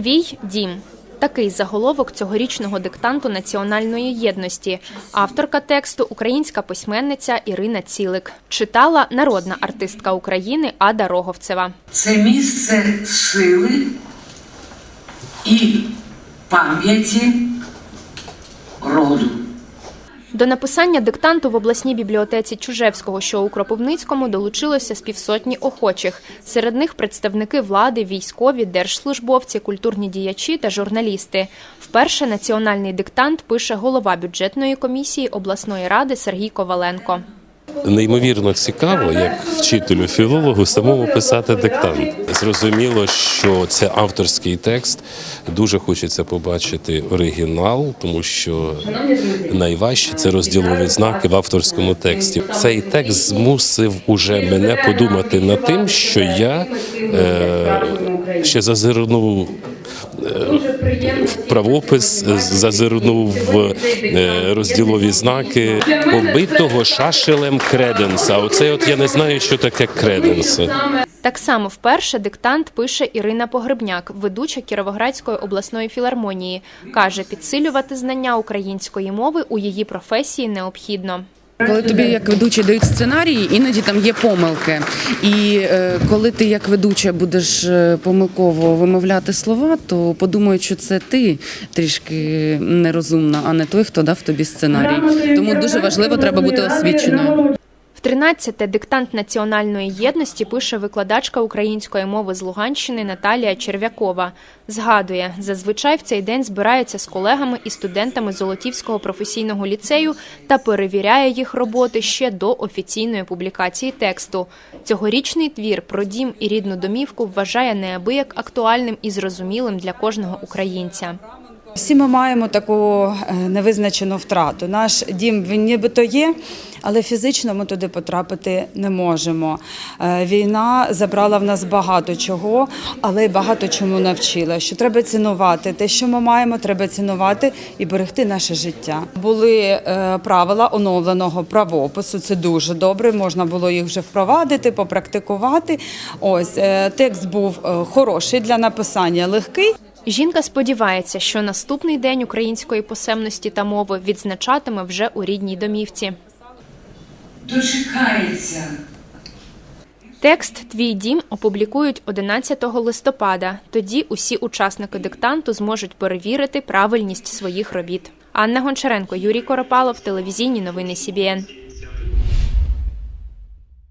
Твій дім. Такий заголовок цьогорічного диктанту національної єдності. Авторка тексту українська письменниця Ірина Цілик. Читала народна артистка України Ада Роговцева. Це місце сили і пам'яті роду. До написання диктанту в обласній бібліотеці Чужевського, що у Кропивницькому, долучилося з півсотні охочих. Серед них представники влади, військові, держслужбовці, культурні діячі та журналісти. Вперше національний диктант пише голова бюджетної комісії обласної ради Сергій Коваленко. Неймовірно цікаво, як вчителю філологу самому писати диктант. Зрозуміло, що це авторський текст. Дуже хочеться побачити оригінал, тому що найважче це розділові знаки в авторському тексті. Цей текст змусив уже мене подумати над тим, що я е, ще зазирнув в правопис, зазирнув в е, розділові знаки побитого шашелем креденса. Оце от я не знаю, що таке креденс. Так само вперше диктант пише Ірина Погребняк, ведуча Кіровоградської обласної філармонії. Каже, підсилювати знання української мови у її професії необхідно. Коли тобі як ведучий дають сценарії, іноді там є помилки. І е, коли ти як ведуча будеш е, помилково вимовляти слова, то подумають, що це ти трішки нерозумна, а не той, хто дав тобі сценарій. Тому дуже важливо треба бути освіченою. 13-те диктант національної єдності пише викладачка української мови з Луганщини Наталія Черв'якова. Згадує, зазвичай в цей день збирається з колегами і студентами Золотівського професійного ліцею та перевіряє їх роботи ще до офіційної публікації тексту. Цьогорічний твір про дім і рідну домівку вважає неабияк актуальним і зрозумілим для кожного українця. Всі ми маємо таку е, невизначену втрату. Наш дім він нібито є, але фізично ми туди потрапити не можемо. Е, Війна забрала в нас багато чого, але й багато чому навчила. Що треба цінувати те, що ми маємо, треба цінувати і берегти наше життя. Були е, правила оновленого правопису. Це дуже добре. Можна було їх вже впровадити, попрактикувати. Ось текст був хороший для написання, легкий. Жінка сподівається, що наступний день української писемності та мови відзначатиме вже у рідній домівці. Дочекається. Текст Твій дім опублікують 11 листопада. Тоді усі учасники диктанту зможуть перевірити правильність своїх робіт. Анна Гончаренко, Юрій Коропалов, телевізійні новини СІБІН.